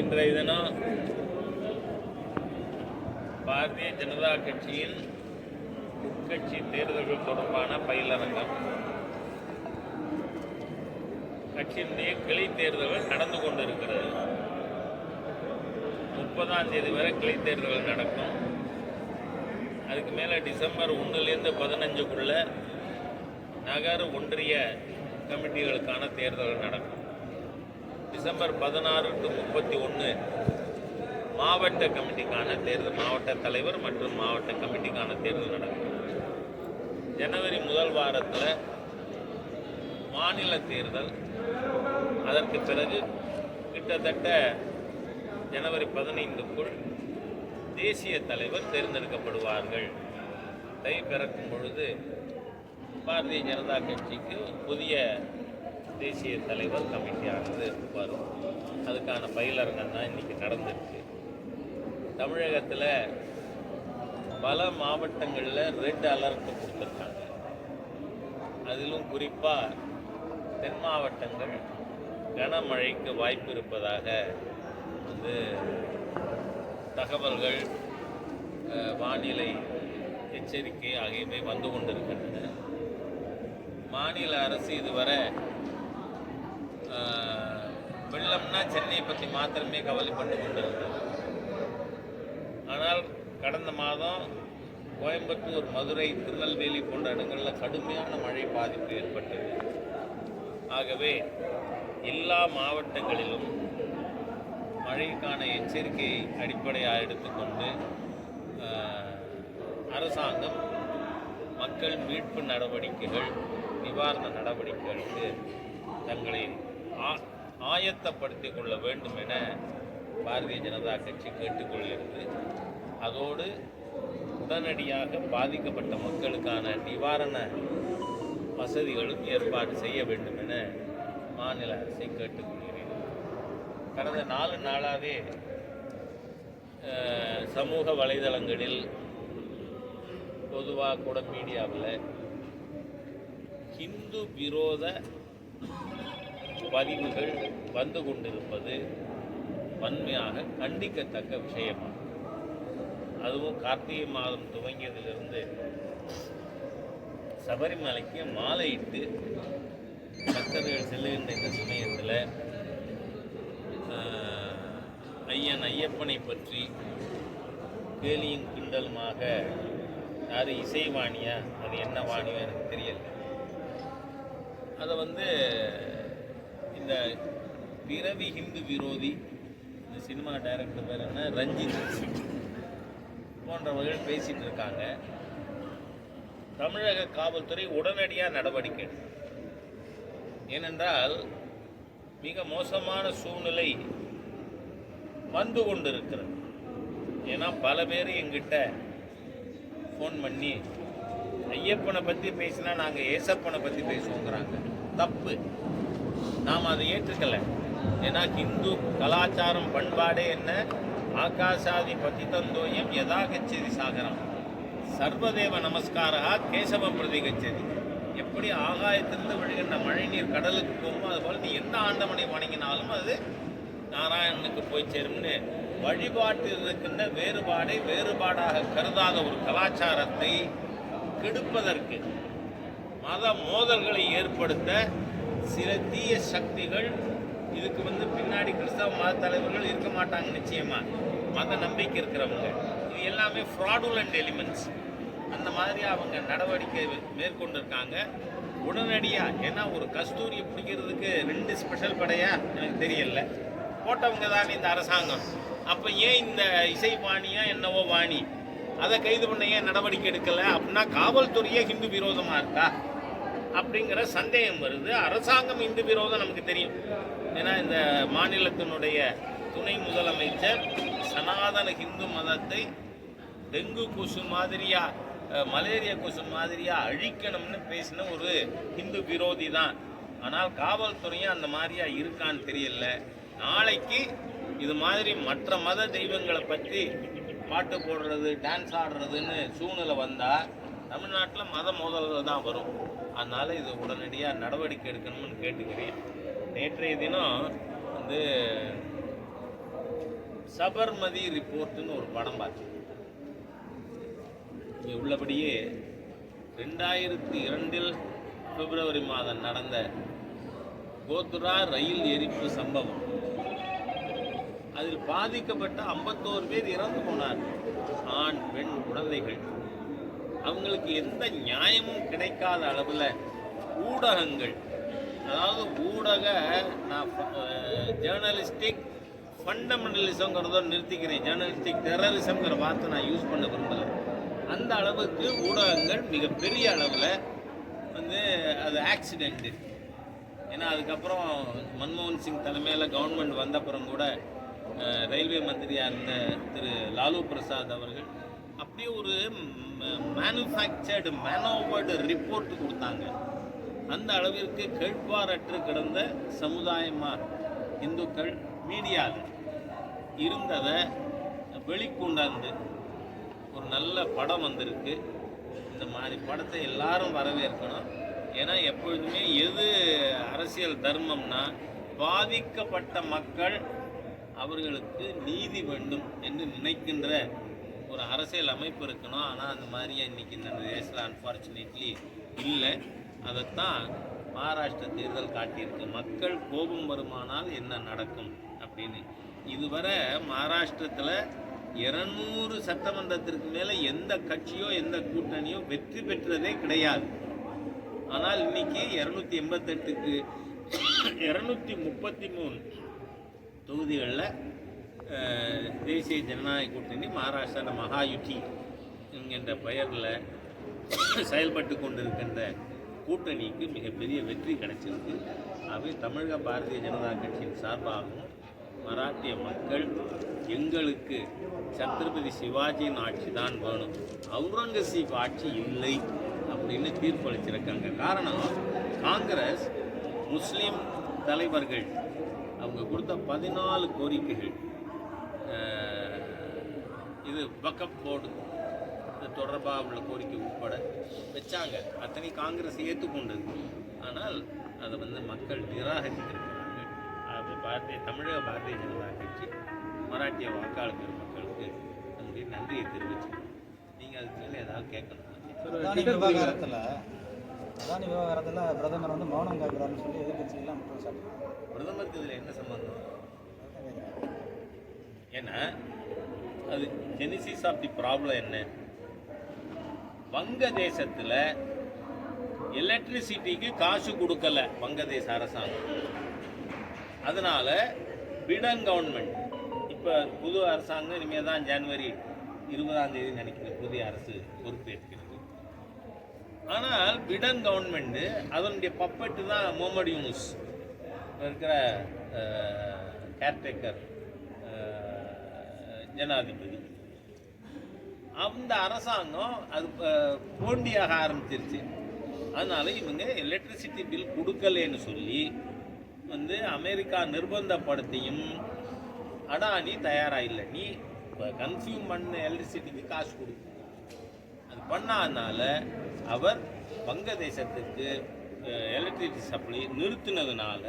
இன்றைய தினம் பாரதிய ஜனதா கட்சியின் உட்கட்சி தேர்தல்கள் தொடர்பான பயிலரங்கம். கட்சியினுடைய கிளை தேர்தல்கள் நடந்து கொண்டிருக்கிறது. முப்பதாம் தேதி வரை கிளை தேர்தல்கள் நடக்கும். அதுக்கு மேலே டிசம்பர் ஒன்றுலேருந்து பதினஞ்சுக்குள்ள நகர ஒன்றிய கமிட்டிகளுக்கான தேர்தல்கள் நடக்கும். டிசம்பர் பதினாறு டு முப்பத்தி ஒன்று மாவட்ட கமிட்டிக்கான தேர்தல் மாவட்ட தலைவர் மற்றும் மாவட்ட கமிட்டிக்கான தேர்தல் நடக்கும். ஜனவரி முதல் வாரத்தில் மாநில தேர்தல் அதற்கு பிறகு கிட்டத்தட்ட ஜனவரி பதினைந்துக்குள் தேசிய தலைவர் தேர்ந்தெடுக்கப்படுவார்கள். தை பிறக்கும் பொழுது பாரதிய ஜனதா கட்சிக்கு புதிய தேசிய தலைவர் கமிட்டியானது வரும். அதுக்கான பயிலரங்கம் தான் இன்றைக்கி நடந்திருக்கு. தமிழகத்தில் பல மாவட்டங்களில் ரெட் அலர்ட் கொடுத்துருக்காங்க. அதிலும் குறிப்பாக தென் மாவட்டங்கள் கனமழைக்கு வாய்ப்பு இருப்பதாக வந்து தகவல்கள் வானிலை எச்சரிக்கை ஆகியவை வந்து கொண்டிருக்கின்றன. மாநில அரசு இதுவரை வெள்ளம்னா சென்னையை பற்றி மாத்திரமே கவலைப்பட்டு கொண்டிருந்தது ஆனால் கடந்த மாதம் கோயம்புத்தூர் மதுரை திருநெல்வேலி போன்ற இடங்களில் கடுமையான மழை பாதிப்பு ஏற்பட்டது. ஆகவே எல்லா மாவட்டங்களிலும் மழைக்கான எச்சரிக்கையை அடிப்படையாக எடுத்துக்கொண்டு அரசாங்கம் மக்கள் மீட்பு நடவடிக்கைகள் நிவாரண நடவடிக்கைகளுக்கு தங்களை ஆயத்தப்படுத்திக் கொள்ள வேண்டும் என பாரதிய ஜனதா கட்சி கேட்டுக்கொள்கிறது. அதோடு உடனடியாக பாதிக்கப்பட்ட மக்களுக்கான நிவாரண வசதிகளும் ஏற்பாடு செய்ய வேண்டும் என மாநில அரசை கேட்டுக்கொள்கிறேன். கடந்த நாலு நாளாகவே சமூக வலைதளங்களில் பொதுவாக கூட மீடியாவில் ஹிந்து விரோத பதிவுகள் வந்து கொண்டிருப்பது வன்மையாக கண்டிக்கத்தக்க விஷயமாகும் அதுவும் கார்த்திகை மாதம் துவங்கியதிலிருந்து சபரிமலைக்கு மாலையிட்டு பக்தர்கள் செல்லுகின்ற இந்த சமயத்தில் ஐயன் ஐயப்பனை பற்றி கேலியும் கிண்டலுமாக யார் இசைவாணியா? அது என்ன வாணியோ எனக்கு தெரியல. அதை வந்து இந்த பிறவி ஹிந்து விரோதி இந்த சினிமா டைரக்டர் பேர் என்ன? ரஞ்சித் போன்றவர்கள் பேசிட்டு இருக்காங்க. தமிழக காவல்துறை உடனடியாக நடவடிக்கை ஏனென்றால் மிக மோசமான சூழ்நிலை வந்து கொண்டிருக்கிறது. ஏன்னா பல பேர் எங்கிட்ட ஃபோன் பண்ணி ஐயப்பனை பற்றி பேசினா நாங்கள் ஏசப்பனை பற்றி பேசுவோங்கிறாங்க. தப்பு. நாம் அதை ஏற்றுக்கலை. ஏன்னா ஹிந்து கலாச்சாரம் பண்பாடே என்ன? ஆகாசாதி பதித்தந்தோயம் யதா கச்சேரி சாகரம். சர்வதேவ நமஸ்காரா கேசவ பிரதி கச்சேரி எப்படி ஆகாயத்திலிருந்து விழுகின்ற மழைநீர் கடலுக்கு போகுமோ அதுபோல் நீ எந்த ஆண்டவனை வணங்கினாலும் அது நாராயணனுக்கு போய் சேரும்னு வழிபாட்டில் இருக்கின்ற வேறுபாடை வேறுபாடாக கருதாத ஒரு கலாச்சாரத்தை கெடுப்பதற்கு மத மோதல்களை ஏற்படுத்த சில தீய சக்திகள் இதுக்கு வந்து பின்னாடி கிறிஸ்தவ மத தலைவர்கள் இருக்க மாட்டாங்க நிச்சயமா. மத நம்பிக்கை இருக்கிறவங்க. இது எல்லாமே ஃப்ராடுலண்ட் எலிமெண்ட்ஸ் அந்த மாதிரி அவங்க நடவடிக்கை மேற்கொண்டிருக்காங்க. உடனடியாக ஏன்னா ஒரு கஸ்தூரியை பிடிக்கிறதுக்கு ரெண்டு ஸ்பெஷல் படையா? எனக்கு தெரியல. போட்டவங்க தான் இந்த அரசாங்கம். அப்போ ஏன் இந்த இசை பாணியா என்னவோ வாணி அதை கைது பண்ண ஏன் நடவடிக்கை எடுக்கலை? அப்படின்னா காவல்துறையே ஹிந்து விரோதமாக இருக்கா? அப்படிங்கிற சந்தேகம் வருது. அரசாங்கம் இந்து விரோதம் நமக்கு தெரியும். ஏன்னா இந்த மாநிலத்தினுடைய துணை முதலமைச்சர் சனாதன ஹிந்து மதத்தை டெங்கு கொசு மாதிரியா மலேரியா கொசு மாதிரியா அழிக்கணும்னு பேசின ஒரு ஹிந்து விரோதி தான். ஆனால் காவல்துறையும் அந்த மாதிரியா இருக்கான்னு தெரியல. நாளைக்கு இது மாதிரி மற்ற மத தெய்வங்களை பற்றி பாட்டு போடுறது டான்ஸ் ஆடுறதுன்னு சூழ்நிலை வந்தால் தமிழ்நாட்டில் மத மோதல்கள் தான் வரும். அதனால் இது உடனடியாக நடவடிக்கை எடுக்கணும்னு கேட்டுக்கிறேன். நேற்றைய தினம் வந்து சபர்மதி ரிப்போர்ட்டுன்னு ஒரு படம் பார்த்தேன். இங்கே உள்ளபடியே ரெண்டாயிரத்தி இரண்டில் பிப்ரவரி மாதம் நடந்த கோத்ரா ரயில் எரிப்பு சம்பவம். அதில் பாதிக்கப்பட்ட ஐம்பத்தோரு பேர் இறந்து போனார் ஆண் பெண் குழந்தைகள். அவங்களுக்கு எந்த நியாயமும் கிடைக்காத அளவில் ஊடகங்கள். அதாவது ஊடக நான் ஜேர்னலிஸ்டிக் ஃபண்டமெண்டலிசங்கிறத நிறுத்திக்கிறேன். ஜேர்னலிஸ்டிக் டெரரிசம்ங்கிற வார்த்தை நான் யூஸ் பண்ண விரும்பலை. அந்த அளவுக்கு ஊடகங்கள் மிகப்பெரிய அளவில் வந்து அது ஆக்சிடெண்ட்டு ஏன்னா அதுக்கப்புறம் மன்மோகன் சிங் தலைமையில் கவர்மெண்ட் வந்தப்புறம் கூட ரயில்வே மந்திரியாக இருந்த திரு லாலு பிரசாத் அவர்கள் அப்படியே ஒரு மேனுஃபேக்சர்டு மேனோவர்டு ரிப்போர்ட் கொடுத்தாங்க. அந்த அளவிற்கு கேட்பாரற்று கிடந்த சமுதாயமாக இந்துக்கள் மீடியாவில் இருந்ததை வெளிக்கொண்டாந்து ஒரு நல்ல படம் வந்திருக்கு. இந்த மாதிரி படத்தை எல்லாரும் வரவேற்கணும். ஏன்னா எப்பொழுதுமே எது அரசியல் தர்மம்னா பாதிக்கப்பட்ட மக்கள் அவர்களுக்கு நீதி வேண்டும் என்று நினைக்கின்ற ஒரு அரசியல் அமைப்பு இருக்கணும். ஆனால் அந்த மாதிரியே இன்றைக்கி இந்த தேசத்தில் அன்ஃபார்ச்சுனேட்லி இல்லை. அதைத்தான் மகாராஷ்டிரா தேர்தல் காட்டியிருக்கு. மக்கள் கோபம் வருமானால் என்ன நடக்கும் அப்படின்னு. இதுவரை மகாராஷ்டிரத்தில் இருநூறு சட்டமன்றத்திற்கு மேலே எந்த கட்சியோ எந்த கூட்டணியோ வெற்றி பெற்றதே கிடையாது. ஆனால் இன்னைக்கு இரநூத்தி எண்பத்தெட்டுக்கு இரநூத்தி முப்பத்தி மூணு தொகுதிகளில் தேசிய ஜனநாயக கூட்டணி மகாராஷ்டிரா மகாயுதி என்கின்ற பெயரில் செயல்பட்டு கொண்டிருக்கின்ற கூட்டணிக்கு மிகப்பெரிய வெற்றி கிடைச்சிருக்கு. ஆகவே தமிழக பாரதிய ஜனதா கட்சியின் சார்பாகவும் மராட்டிய மக்கள் எங்களுக்கு சத்ரபதி சிவாஜியின் ஆட்சி தான் வேணும். அவுரங்கசீப் ஆட்சி இல்லை அப்படின்னு தீர்ப்பளிச்சிருக்காங்க. காரணம் காங்கிரஸ் முஸ்லீம் தலைவர்கள் அவங்க கொடுத்த பதினாலு கோரிக்கைகள். இது வக்கப் போர்டு இது தொடர்பாக உள்ள கோரிக்கை உட்பட வச்சாங்க. அத்தனை காங்கிரஸ் ஏற்றுக்கொண்டது ஆனால் அதை வந்து மக்கள் நிராகரித்திருக்கிறார்கள். அது பாரதிய தமிழக பாரதிய ஜனதா கட்சி மராட்டிய வாக்காளர் பெருமக்களுக்கு நம்முடைய நன்றியை தெரிவிச்சுக்கிறோம் நீங்கள் அதுக்கு மேலே ஏதாவது கேட்கணும்? விவகாரத்தில் அதானி விவகாரத்தில் பிரதமர் வந்து மௌனம் காக்கிறாருன்னு சொல்லி எதிர்கட்சிகள்லாம் குற்றம் சாட்டுறாங்க பிரதமருக்கு இதில் என்ன சம்பந்தம்? ஏன்னா அது ஜெனிசிஸ் ஆஃப் தி ப்ராப்ளம் என்ன? வங்கதேசத்தில் எலக்ட்ரிசிட்டிக்கு காசு கொடுக்கல வங்கதேச அரசாங்கம். அதனால் பிடன் கவர்மெண்ட் இப்போ புது அரசாங்கம் இனிமேல் தான் ஜனவரி இருபதாம் தேதி நினைக்கிறேன் புதிய அரசு பொறுப்பேற்கிறது. ஆனால் பிடன் கவர்மெண்ட்டு அதனுடைய பப்பட்டு தான் முகமது யூனுஸ் இருக்கிற கேர்டேக்கர் ஜனாதிபதி. அந்த அரசாங்கம் அது போண்டியாக ஆரம்பிச்சிருச்சு. அதனால் இவங்க எலக்ட்ரிசிட்டி பில் கொடுக்கலன்னு சொல்லி வந்து அமெரிக்கா நிர்பந்தப்படுத்தியும் அடானி தயாராக இல்லை நீ கன்சியூம் பண்ண எலக்ட்ரிசிட்டிக்கு காசு கொடு. அது பண்ணாதனால அவர் வங்கதேசத்துக்கு எலக்ட்ரிசிட்டி சப்ளை நிறுத்தினதுனால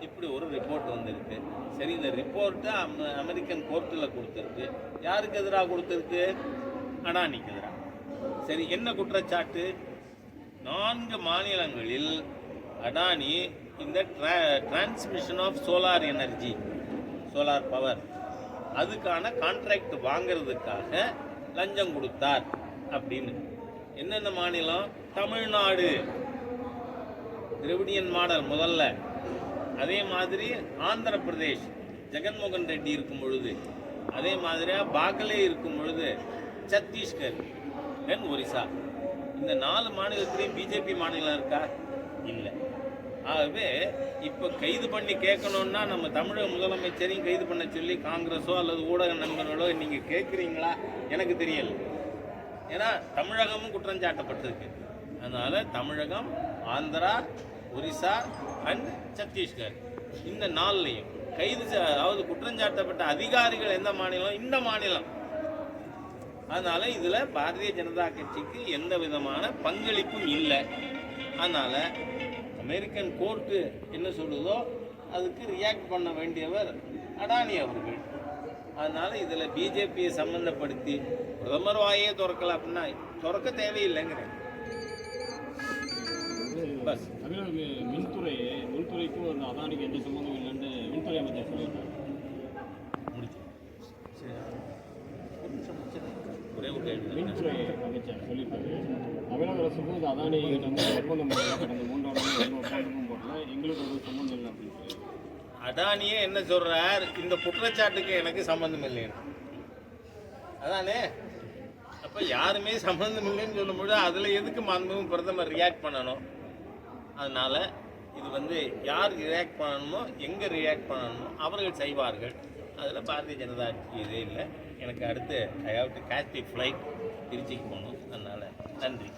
இப்படி ஒரு ரிப்போர்ட் வந்திருக்கு. சரி இந்த ரிப்போர்ட்டை அம அமெரிக்கன் கோர்ட்டில் கொடுத்துருக்கு. யாருக்கு எதிராக கொடுத்துருக்கு? அடானிக்கு எதிராக சரி என்ன குற்றச்சாட்டு? நான்கு மாநிலங்களில் அடானி இந்த draw transmission of solar energy solar power அதுக்கான கான்ட்ராக்ட் வாங்குறதுக்காக லஞ்சம் கொடுத்தார் அப்படின்னு. என்னென்ன மாநிலம்? தமிழ்நாடு. திரவிடியன் மாடல் முதல்ல. அதே மாதிரி ஆந்திர பிரதேஷ் ஜெகன்மோகன் ரெட்டி இருக்கும் பொழுது அதே மாதிரியாக பாகலே இருக்கும் பொழுது சத்தீஸ்கர் தென் ஒரிசா. இந்த நாலு மாநிலத்திலையும் பிஜேபி மாநிலம் இருக்கா? இல்லை. ஆகவே இப்போ கைது பண்ணி கேட்கணுன்னா நம்ம தமிழக முதலமைச்சரையும் கைது பண்ண சொல்லி காங்கிரஸோ அல்லது ஊடக நண்பர்களோ நீங்கள் கேட்குறீங்களா? எனக்கு தெரியல. ஏன்னா தமிழகமும் குற்றம் சாட்டப்பட்டிருக்கு. தமிழகம் ஆந்திரா ஒரிசா அண்ட் சத்தீஸ்கர். இந்த நாள்லையும் கைது அதாவது குற்றஞ்சாட்டப்பட்ட அதிகாரிகள் எந்த மாநிலம்? இந்த மாநிலம். அதனால இதுல பாரதிய ஜனதா கட்சிக்கு எந்த விதமான பங்களிப்பும் இல்லை. அதனால அமெரிக்கன் கோர்ட்டு என்ன சொல்லுதோ அதுக்கு ரியாக்ட் பண்ண வேண்டியவர் அடானி அவர்கள். அதனால இதில் பிஜேபியை சம்மந்தப்படுத்தி பிரதமர் வாயே திறக்கல அப்படின்னா திறக்க தேவையில்லைங்கிறேன். மின்துறைக்கும் எந்த சம்பந்தம் இல்லைன்னு மின்துறை அமைச்சர் சொல்லியிருக்காரு. மின்துறை அமைச்சர் சொல்லியிருக்காரு. தமிழக அரசுக்கும் அதானி வந்து ஒப்பந்தம் கடந்த எந்த ஒப்பந்தமும் போடல. எங்களுக்கு ஒரு சம்மந்தம் இல்லை அப்படின்னு சொல்லி அதானியே என்ன சொல்றார்? இந்த குற்றச்சாட்டுக்கு எனக்கு சம்பந்தம் அதானே? அப்போ யாருமே சம்பந்தம் இல்லைன்னு சொல்லும்போது அதில் எதுக்கு மாண்பும் பிரதமர் ரியாக்ட் பண்ணணும்? அதனால் இது வந்து யார் ரியாக்ட் பண்ணணுமோ எங்கே ரியாக்ட் பண்ணணுமோ அவர்கள் செய்வார்கள். அதில் பாரதிய ஜனதா கட்சி இதே இல்லை. எனக்கு அடுத்து I have to catch the flight திருச்சிக்கு போகணும். அதனால் நன்றி.